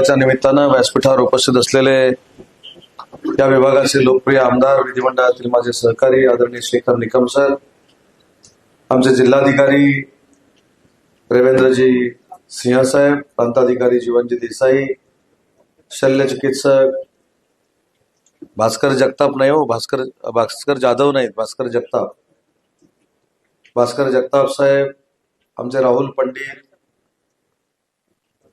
च्या निमित्तानं व्यासपीठावर उपस्थित असलेले या विभागाचे लोकप्रिय आमदार विधिमंडळातील माझे सहकारी आदरणीय शेखर निकम सर आमचे जिल्हाधिकारी रवींद्रजी सिंहसाहेब प्रांताधिकारी जीवनजी देसाई शल्य चिकित्सक भास्कर जगताप नाही हो भास्कर भास्कर जाधव नाहीत भास्कर जगताप. भास्कर जगताप साहेब आमचे राहुल पंडित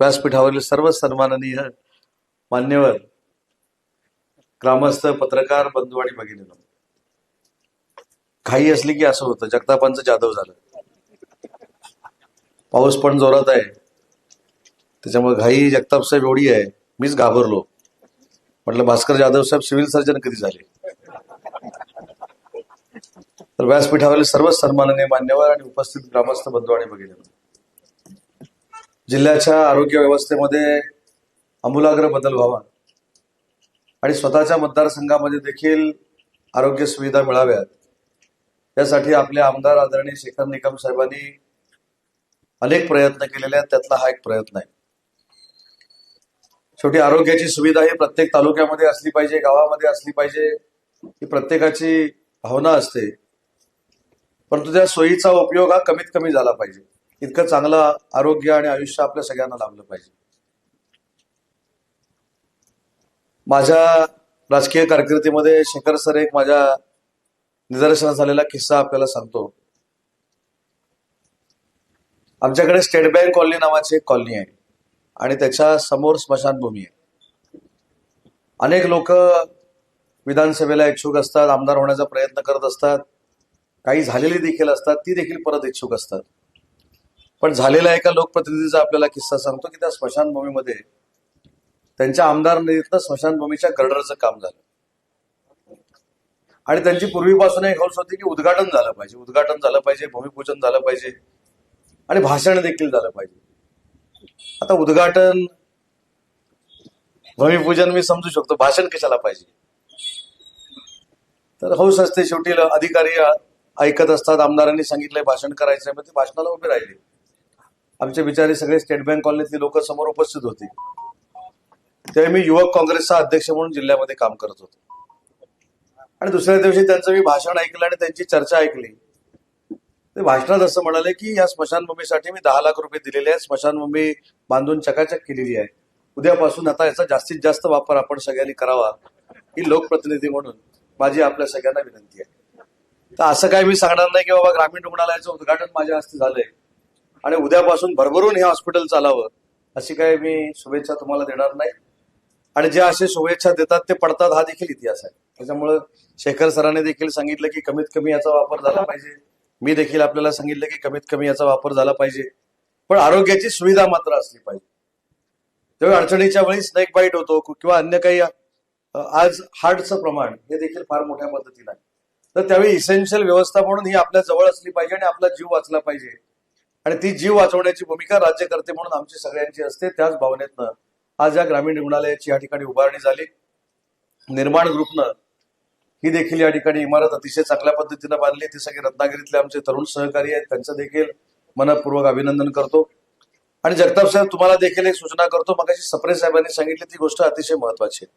व्यासपीठावरील सर्व सन्माननीय मान्यवर ग्रामस्थ पत्रकार बंधू आणि भगिनी घाई असली की असं होतं. जगतापांचं जाधव झालं. पाऊस पण जोरात आहे. त्याच्यामुळे घाई जगताप साहेब एवढी आहे. मीच घाबरलो. म्हटलं भास्कर जाधव साहेब सिव्हिल सर्जन कधी झाले? तर व्यासपीठावरील सर्व सन्माननीय मान्यवर आणि उपस्थित ग्रामस्थ बंधू आणि भगिनी जिल्ह्याच्या आरोग्य व्यवस्थेमध्ये आमूलाग्र बदल व्हावा. आणि स्वतःच्या मतदारसंघामध्ये देखील आरोग्य सुविधा मिळाव्यात. यासाठी आपले आमदार आदरणीय शेखर निकम साहेबांनी अनेक प्रयत्न केलेले आहेत. त्यातला हा एक प्रयत्न आहे. शेवटी आरोग्याची सुविधा ही प्रत्येक तालुक्यामध्ये असली पाहिजे गावामध्ये असली पाहिजे ही प्रत्येकाची भावना असते. परंतु त्या सोयीचा उपयोग हा कमीत कमी झाला पाहिजे. इतकं चांगलं आरोग्य आणि आयुष्य आपल्या सगळ्यांना लाभलं पाहिजे. माझ्या राजकीय कारकिर्दीमध्ये शेखर सर एक माझ्या निदर्शनात झालेला किस्सा आपल्याला सांगतो. आमच्याकडे स्टेट बँक कॉलनी नावाची एक कॉलनी आहे आणि त्याच्यासमोर स्मशानभूमी आहे. अनेक लोक विधानसभेला इच्छुक असतात आमदार होण्याचा प्रयत्न करत असतात काही झालेली देखील असतात ती देखील परत इच्छुक असतात. पण झालेल्या एका लोकप्रतिनिधीचा आपल्याला किस्सा सांगतो की त्या स्मशानभूमीमध्ये त्यांच्या आमदार निधीतनं स्मशानभूमीच्या गर्डरचं काम झालं. आणि त्यांची पूर्वीपासून एक हौस होती की उद्घाटन झालं पाहिजे. उद्घाटन झालं पाहिजे भूमिपूजन झालं पाहिजे आणि भाषण देखील झालं पाहिजे. आता उद्घाटन भूमिपूजन मी समजू शकतो. भाषण कशाला पाहिजे? तर हौस असते शेवटी अधिकारी ऐकत असतात. आमदारांनी सांगितलंय भाषण करायचंय मग ते भाषणाला उभे राहिले. आमचे बिचारे सगळे स्टेट बँक कॉलनीतले लोक समोर उपस्थित होती. तेव्हा मी युवक काँग्रेसचा अध्यक्ष म्हणून जिल्ह्यामध्ये काम करत होतो. आणि दुसऱ्या दिवशी त्यांचं मी भाषण ऐकलं आणि त्यांची चर्चा ऐकली. ते भाषणात असं म्हणाले की या स्मशानभूमीसाठी मी दहा लाख रुपये दिलेले आहे स्मशानभूमी बांधून चकाचक केलेली आहे. उद्यापासून आता याचा जास्तीत जास्त वापर आपण सगळ्यांनी करावा ही लोकप्रतिनिधी म्हणून माझी आपल्या सगळ्यांना विनंती आहे. तर असं काही मी सांगणार नाही की बाबा ग्रामीण रुग्णालयाचं उद्घाटन माझ्या हस्ते झालंय. आणि उद्यापासून भरभरून हे हॉस्पिटल चालावं अशी काही मी शुभेच्छा तुम्हाला देणार नाही. आणि जे असे शुभेच्छा देतात ते पडतात हा देखील इतिहास आहे. त्याच्यामुळं शेखर सरांनी देखील सांगितलं की कमीत कमी याचा वापर झाला पाहिजे. मी देखील आपल्याला सांगितलं की कमीत कमी याचा वापर झाला पाहिजे. पण आरोग्याची सुविधा मात्र असली पाहिजे. तेव्हा अडचणीच्या वेळी स्नेक बाईट होतो किंवा अन्य काही आज हार्टचं प्रमाण हे देखील फार मोठ्या पद्धतीनं आहे. तर त्यावेळी इसेन्शियल व्यवस्था म्हणून ही आपल्या जवळ असली पाहिजे आणि आपला जीव वाचला पाहिजे. आणि ती जीव वाचवण्याची भूमिका राज्यकर्ते म्हणून आमची सगळ्यांची असते. त्याच भावनेतनं आज या ग्रामीण रुग्णालयाची या ठिकाणी उभारणी झाली. निर्माण ग्रुपनं ही देखील या ठिकाणी इमारत अतिशय चांगल्या पद्धतीनं बांधली. ती सगळे रत्नागिरीतले आमचे तरुण सहकारी आहेत. त्यांचं देखील मनपूर्वक अभिनंदन करतो. आणि जगताप साहेब तुम्हाला देखील एक सूचना करतो. मग सप्रे साहेबांनी सांगितली ती गोष्ट अतिशय महत्वाची आहे.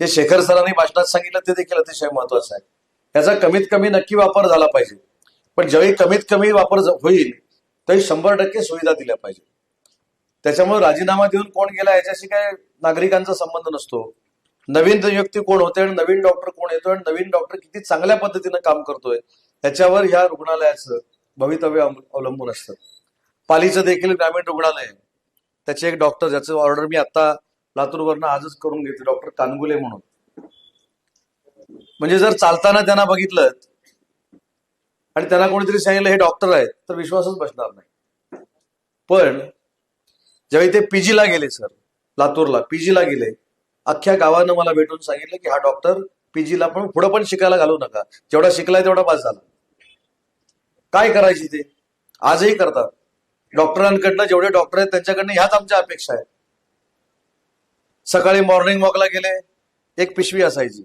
जे शेखर सरांनी भाषणात सांगितलं ते देखील अतिशय महत्वाचं आहे. याचा कमीत कमी नक्की वापर झाला पाहिजे. पण ज्यावेळी कमीत कमी वापर होईल तरी शंभर टक्के सुविधा दिल्या पाहिजे. त्याच्यामुळे राजीनामा देऊन कोण गेला याच्याशी काय नागरिकांचा संबंध नसतो. नवीन व्यक्ती कोण होते आणि नवीन डॉक्टर कोण येतो आणि नवीन डॉक्टर किती चांगल्या पद्धतीनं काम करतोय याच्यावर ह्या रुग्णालयाचं भवितव्य अवलंबून असतं. पालीचं देखील ग्रामीण रुग्णालय त्याचे एक डॉक्टर ज्याचं ऑर्डर मी आता लातूरवरनं आजच करून घेते डॉक्टर कानगुले म्हणून. म्हणजे जर चालताना त्यांना बघितलं आणि त्यांना कोणीतरी सांगितलं हे डॉक्टर आहेत. तर विश्वासच बसणार नाही. पण ज्यावेळी ते पीजीला गेले सर लातूरला पीजीला गेले अख्ख्या गावानं मला भेटून सांगितलं की हा डॉक्टर पीजीला पण पुढं पण शिकायला घालू नका. जेवढा शिकलाय तेवढा पास झाला. काय करायची ते आजही करतात. डॉक्टरांकडनं जेवढे डॉक्टर आहेत त्यांच्याकडनं ह्याच आमच्या अपेक्षा आहेत. सकाळी मॉर्निंग वॉकला गेले एक पिशवी असायची.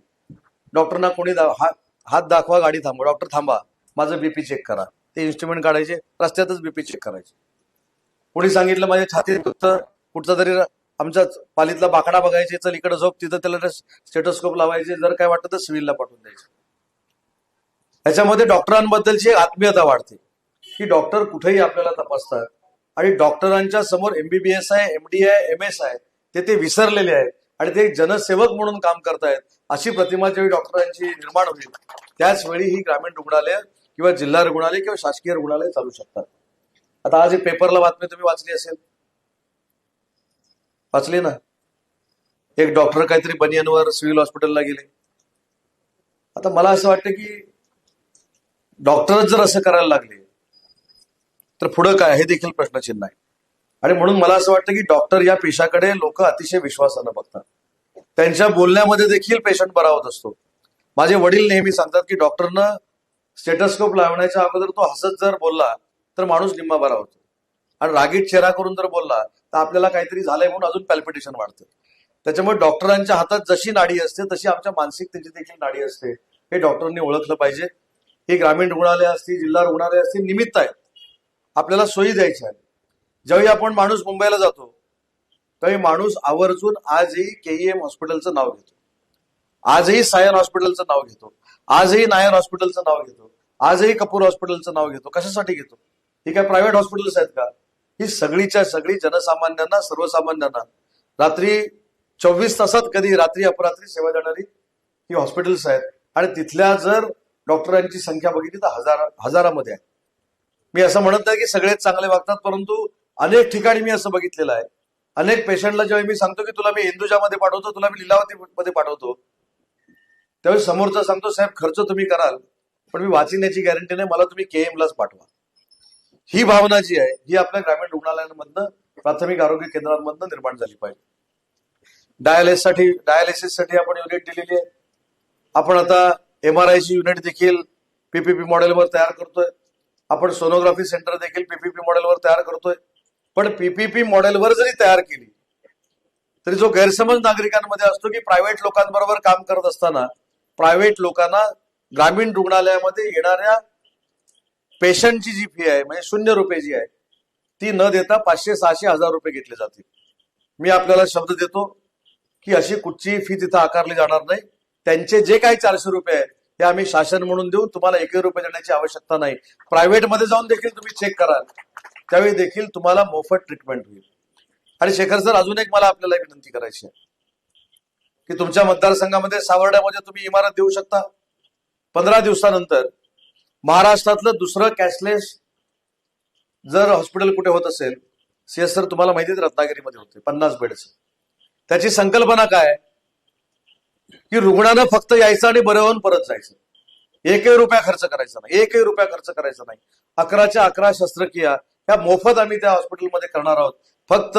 डॉक्टरना कोणी हात दाखवा गाडी थांबवा. डॉक्टर थांबा. माझं बीपी चेक करा. ते इन्स्ट्रुमेंट काढायचे रस्त्यातच बीपी चेक करायचे. कोणी सांगितलं माझ्या छातीत फक्त कुठचा तरी आमच्या पालीतला बाकडा बघायचे चल इकडे झोप तिथं त्याला स्टेटोस्कोप लावायचे जर काय वाटतं तर सिव्हिलला पाठवून द्यायचे. याच्यामध्ये डॉक्टरांबद्दलची आत्मीयता वाढते. की डॉक्टर कुठेही आपल्याला तपासतात आणि डॉक्टरांच्या समोर एमबीबीएस आहे एमडी आहे एम एस आहे ते ते विसरलेले आहेत. आणि ते जनसेवक म्हणून काम करतायत अशी प्रतिमा ज्यावेळी डॉक्टरांची निर्माण होईल त्याच वेळी ही ग्रामीण रुग्णालय किंवा जिल्हा रुग्णालय किंवा शासकीय रुग्णालय चालू शकतात. आता आज एक पेपरला बातमी तुम्ही वाचली असेल. वाचली ना? एक डॉक्टर काहीतरी बनियनवर सिव्हिल हॉस्पिटलला गेले. आता मला असं वाटतं की डॉक्टरच जर असं करायला लागले तर पुढं काय? हे देखील प्रश्नचिन्ह आहे. आणि म्हणून मला असं वाटतं की डॉक्टर या पेशाकडे लोक अतिशय विश्वासानं बघतात. त्यांच्या बोलण्यामध्ये देखील पेशंट बरा होत असतो. माझे वडील नेहमी सांगतात की डॉक्टरनं स्टेटस्कोप लावण्याच्या अगोदर तो हसत जर बोलला तर माणूस निम्मा बरा होतो. आणि रागीट चेहरा करून जर बोलला तर आपल्याला काहीतरी झालंय म्हणून अजून पॅल्पिटेशन वाढतं. त्याच्यामुळे डॉक्टरांच्या हातात जशी नाडी असते तशी आमच्या मानसिकतेची देखील नाडी असते. हे डॉक्टरांनी ओळखलं पाहिजे. ही ग्रामीण रुग्णालय असतील जिल्हा रुग्णालय असतील निमित्त आहेत. आपल्याला सोयी द्यायच्या आहेत. ज्यावेळी आपण माणूस मुंबईला जातो त्यावेळी माणूस आवर्जून आजही केईएम हॉस्पिटलचं नाव घेतो. आजही सायन हॉस्पिटलचं नाव घेतो. आजही नायर हॉस्पिटलचं नाव घेतो. आजही कपूर हॉस्पिटलचं नाव घेतो. कशासाठी घेतो? ही काय प्रायव्हेट हॉस्पिटल्स आहेत का? ही सगळीच्या सगळी जनसामान्यांना सर्वसामान्यांना रात्री चोवीस तासात कधी रात्री अपरात्री सेवा देणारी ही हॉस्पिटल्स आहेत. आणि तिथल्या जर डॉक्टरांची संख्या बघितली तर हजार हजारामध्ये आहे. मी असं म्हणत नाही की सगळेच चांगले वागतात परंतु अनेक ठिकाणी मी असं बघितलेलं आहे. अनेक पेशंटला जेव्हा मी सांगतो की तुला मी हिंदुजामध्ये पाठवतो तुला मी लिलावती मध्ये पाठवतो. त्यावेळी समोरचा सांगतो साहेब खर्च तुम्ही कराल पण मी वाचण्याची गॅरंटी नाही मला तुम्ही केएम लाच पाठवा. ही भावना जी आहे ही आपल्या ग्रामीण रुग्णालयांमधनं प्राथमिक आरोग्य केंद्रांमधनं निर्माण झाली पाहिजे. डायालिसिससाठी साठी आपण युनिट दिलेली आहे. आपण आता एम आर आयची युनिट देखील पीपीपी मॉडेलवर तयार करतोय. आपण सोनोग्राफी सेंटर देखील पीपीपी मॉडेलवर तयार करतोय. पण पीपीपी मॉडेलवर जरी तयार केली तरी जो गैरसमज नागरिकांमध्ये असतो की प्रायव्हेट लोकांबरोबर काम करत असताना प्रायव्हेट लोकांना ग्रामीण रुग्णालयामध्ये येणाऱ्या पेशंटची जी फी आहे म्हणजे शून्य रुपये जी आहे ती न देता पाचशे सहाशे हजार रुपये घेतले जातील. मी आपल्याला शब्द देतो की अशी कुठचीही फी तिथं आकारली जाणार नाही. त्यांचे जे काही चारशे रुपये आहेत ते आम्ही शासन म्हणून देऊन तुम्हाला एकही रुपये देण्याची आवश्यकता नाही. प्रायव्हेटमध्ये जाऊन देखील तुम्ही चेक कराल. त्यावेळी देखील तुम्हाला मोफत ट्रीटमेंट होईल. आणि शेखर सर अजून एक मला आपल्याला एक विनंती करायची आहे. की तुमच्या मतदारसंघामध्ये सावर्ड्यामध्ये तुम्ही इमारत देऊ शकता. पंधरा दिवसानंतर महाराष्ट्रातलं दुसरं कॅशलेस जर हॉस्पिटल कुठे होत असेल सीएस सर तुम्हाला माहितीच रत्नागिरीमध्ये होते पन्नास बेडचं त्याची संकल्पना काय? की रुग्णांना फक्त यायचं आणि बरं होऊन परत जायचं. एकही रुपया खर्च करायचा नाही एकही रुपया खर्च करायचा नाही. अकराच्या अकरा शस्त्रक्रिया ह्या मोफत आम्ही त्या हॉस्पिटलमध्ये करणार आहोत. फक्त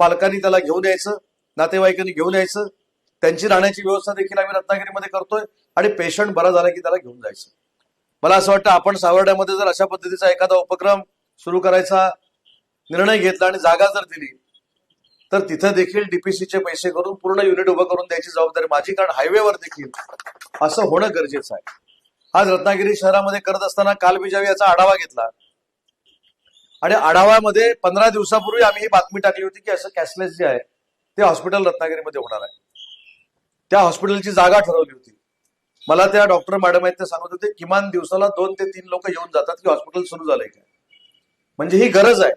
पालकांनी त्याला घेऊन यायचं नातेवाईकांनी घेऊन यायचं त्यांची राहण्याची व्यवस्था देखील आम्ही रत्नागिरीमध्ये करतोय आणि पेशंट बरा झाला की त्याला घेऊन जायचं. मला असं वाटतं आपण सावर्ड्यामध्ये जर अशा पद्धतीचा एखादा उपक्रम सुरू करायचा निर्णय घेतला आणि जागा जर दिली तर तिथं देखील डीपीसीचे पैसे करून पूर्ण युनिट उभं करून द्यायची जबाबदारी माझी कारण हायवेवर देखील असं होणं गरजेचं आहे. आज रत्नागिरी शहरामध्ये करत असताना काल मी ज्यावेळी याचा आढावा घेतला आणि आढाव्यामध्ये पंधरा दिवसापूर्वी आम्ही ही बातमी टाकली होती की असं कॅशलेस जे आहे ते हॉस्पिटल रत्नागिरीमध्ये होणार आहे. त्या हॉस्पिटलची जागा ठरवली होती. मला त्या डॉक्टर मॅडम आहेत ते सांगत होते किमान दिवसाला दोन ते तीन लोक येऊन जातात की हॉस्पिटल सुरू झालंय का म्हणजे ही गरज आहे.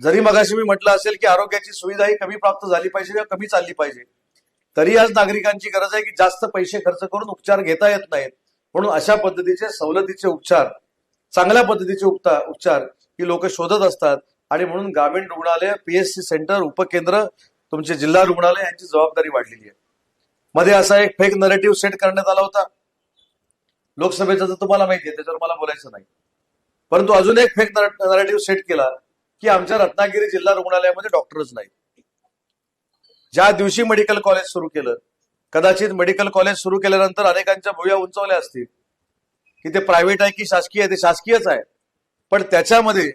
जरी मगाशी मी म्हटलं असेल की आरोग्याची सुविधा ही कमी प्राप्त झाली पाहिजे किंवा कमी चालली पाहिजे तरी आज नागरिकांची गरज आहे की जास्त पैसे खर्च करून उपचार घेता येत नाहीत. म्हणून अशा पद्धतीचे सवलतीचे उपचार चांगल्या पद्धतीचे उपचार ही लोक शोधत असतात. आणि म्हणून ग्रामीण रुग्णालय पीएससी सेंटर उपकेंद्र तुमचे जिल्हा रुग्णालय यांची जबाबदारी वाढलेली आहे. मध्ये असा एक फेक नरेटिव्ह सेट करण्यात आला होता. लोकसभेचं तर तुम्हाला माहिती आहे त्याच्यावर मला बोलायचं नाही. परंतु अजून एक फेक नरेटिव्ह सेट केला की आमच्या रत्नागिरी जिल्हा रुग्णालयामध्ये डॉक्टरच नाही ज्या दिवशी मेडिकल कॉलेज सुरू केलं कदाचित मेडिकल कॉलेज सुरू केल्यानंतर अनेकांच्या भुया उंचवल्या असतील. की ते प्रायव्हेट आहे की शासकीय आहे ते शासकीयच आहे. पण त्याच्यामध्ये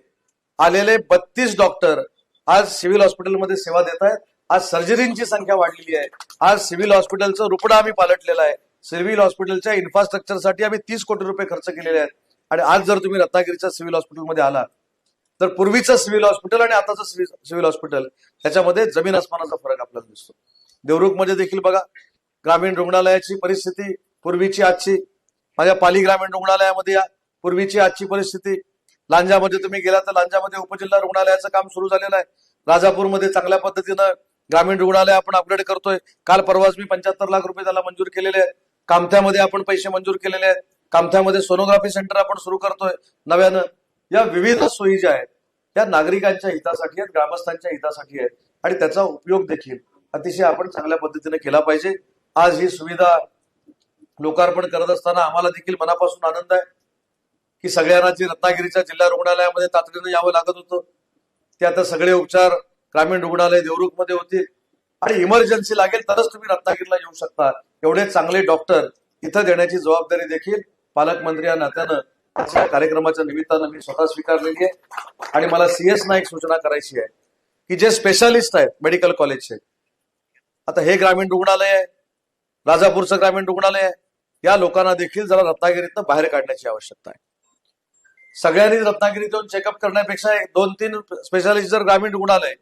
आलेले बत्तीस डॉक्टर आज सिव्हिल हॉस्पिटलमध्ये सेवा देत आहेत. आज सर्जरींची संख्या वाढलेली आहे. आज सिव्हिल हॉस्पिटलचं रुपडं आम्ही पालटलेलं आहे. सिव्हिल हॉस्पिटलच्या इन्फ्रास्ट्रक्चरसाठी आम्ही तीस कोटी रुपये खर्च केलेले आहेत. आणि आज जर तुम्ही रत्नागिरीच्या सिव्हिल हॉस्पिटलमध्ये आला तर पूर्वीचं सिव्हिल हॉस्पिटल आणि आताचं सिव्हिल हॉस्पिटल ह्याच्यामध्ये जमीन आसमानाचा फरक आपल्याला दिसतो. देवरुखमध्ये देखील बघा ग्रामीण रुग्णालयाची परिस्थिती पूर्वीची आजची. माझ्या पाली ग्रामीण रुग्णालयामध्ये या पूर्वीची आजची परिस्थिती. लांजामध्ये तुम्ही गेला तर लांजामध्ये उपजिल्हा रुग्णालयाचं काम सुरू झालेलं आहे. राजापूरमध्ये चांगल्या पद्धतीनं ग्रामीण रुग्णालय आपण अपग्रेड करतोय. काल परवाच मी पंच्याहत्तर लाख रुपये त्याला मंजूर केलेले आहेत. कामथ्यामध्ये आपण पैसे मंजूर केलेले आहेत. कामथ्यामध्ये सोनोग्राफी सेंटर आपण सुरू करतोय. नव्यानं या विविध सोयी ज्या आहेत त्या नागरिकांच्या हितासाठी आहेत ग्रामस्थांच्या हितासाठी आहेत. आणि त्याचा उपयोग देखील अतिशय आपण चांगल्या पद्धतीने केला पाहिजे. आज ही सुविधा लोकार्पण करत असताना आम्हाला देखील मनापासून आनंद आहे. की सगळ्यांना जे रत्नागिरीच्या जिल्हा रुग्णालयामध्ये तातडीनं यावं लागत होतं ते आता सगळे उपचार ग्रामीण रुग्णालय देवरुखमध्ये होते. आणि इमर्जन्सी लागेल तरच तुम्ही रत्नागिरीला येऊ शकता. एवढे चांगले डॉक्टर इथं देण्याची जबाबदारी देखील पालकमंत्री या नात्यानं आजच्या कार्यक्रमाच्या निमित्तानं मी स्वतः स्वीकारलेली आहे. आणि मला सीएस ना एक सूचना करायची आहे की जे स्पेशालिस्ट आहेत मेडिकल कॉलेजचे आता हे ग्रामीण रुग्णालय आहे राजापूरचं ग्रामीण रुग्णालय आहे. या लोकांना देखील जरा रत्नागिरीतनं बाहेर काढण्याची आवश्यकता आहे. सगळ्यांनी रत्नागिरीतून चेकअप करण्यापेक्षा एक दोन तीन स्पेशालिस्ट जर ग्रामीण रुग्णालय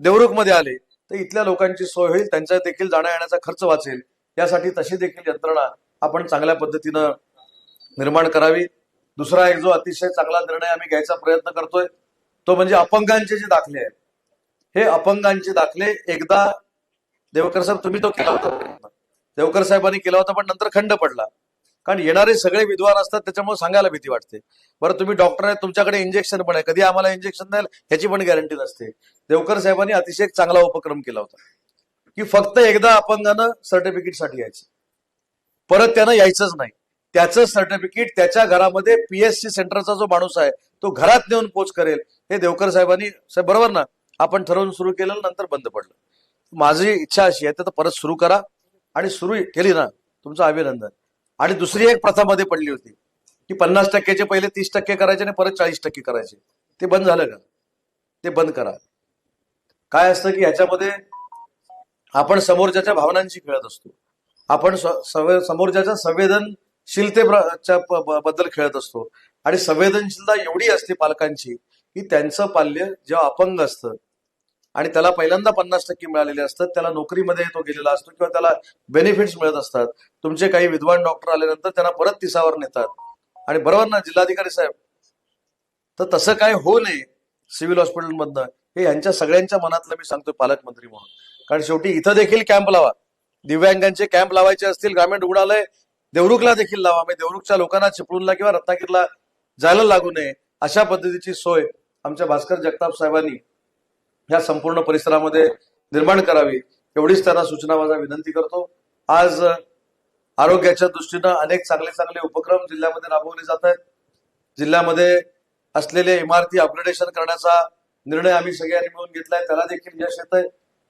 देवरुखमध्ये आले तर इथल्या लोकांची सोय होईल त्यांचा देखील जाण्या येण्याचा खर्च वाचेल. यासाठी तशी देखील यंत्रणा आपण चांगल्या पद्धतीनं निर्माण करावी. दुसरा एक जो अतिशय चांगला निर्णय आम्ही घ्यायचा प्रयत्न करतोय तो म्हणजे अपंगांचे जे दाखले आहेत. हे अपंगांचे दाखले एकदा देवकर साहेब तुम्ही तो केला होता. देवकर साहेबांनी केला होता पण नंतर खंड पडला. कारण येणारे सगळे विद्वान असतात त्याच्यामुळे सांगायला भीती वाटते. बरं तुम्ही डॉक्टर आहे तुमच्याकडे इंजेक्शन पण आहे. कधी आम्हाला इंजेक्शन द्याल ह्याची पण गॅरंटी नसते. देवकर साहेबांनी अतिशय चांगला उपक्रम केला होता. की फक्त एकदा अपंगानं सर्टिफिकेटसाठी यायचं. परत त्यानं यायचंच नाही. त्याचं सर्टिफिकेट त्याच्या घरामध्ये पीएससी सेंटरचा जो माणूस आहे तो घरात नेऊन पोच करेल हे देवकर साहेबांनी साहेब बरोबर ना? आपण ठरवून सुरू केलं नंतर बंद पडलं. माझी इच्छा अशी आहे तर परत सुरू करा. आणि सुरू केली ना तुमचं अभिनंदन. आणि दुसरी एक प्रथा मध्ये पडली होती की पन्नास टक्क्याचे पहिले तीस टक्के करायचे आणि परत चाळीस टक्के करायचे. ते बंद झालं का? ते बंद करा. काय असतं की ह्याच्यामध्ये आपण समोरच्याच्या भावनांशी खेळत असतो. आपण समोरच्या समोरच्याच्या संवेदनशीलतेच्या बद्दल खेळत असतो. आणि संवेदनशीलता एवढी असते पालकांची की त्यांचं पाल्य जेव्हा अपंग असतं आणि त्याला पहिल्यांदा पन्नास टक्के मिळालेले असतात त्याला नोकरीमध्ये तो गेलेला असतो किंवा त्याला बेनिफिट्स मिळत असतात. तुमचे काही विद्वान डॉक्टर आल्यानंतर त्यांना परत तिसावर नेतात. आणि बरोबर ना जिल्हाधिकारी साहेब? तर तसं काय होऊ नये सिव्हिल हॉस्पिटलमधनं हे यांच्या सगळ्यांच्या मनातलं मी सांगतोय पालकमंत्री म्हणून. कारण शेवटी इथं देखील कॅम्प लावा. दिव्यांगांचे कॅम्प लावायचे असतील ग्रामीण रुग्णालय देवरुखला देखील लावा. म्हणजे देवरुखच्या लोकांना चिपळूणला किंवा रत्नागिरीला जायला लागू नये. अशा पद्धतीची सोय आमच्या भास्कर जगताप साहेबांनी या संपूर्ण परिसरामध्ये निर्माण करावी एवढीच त्यांना सूचना माझा विनंती करतो. आज आरोग्याच्या दृष्टीनं अनेक चांगले चांगले उपक्रम जिल्ह्यामध्ये राबवले जात आहेत. जिल्ह्यामध्ये असलेले इमारती अपग्रेडेशन करण्याचा निर्णय आम्ही सगळ्यांनी मिळून घेतलाय. त्याला देखील यश येत आहे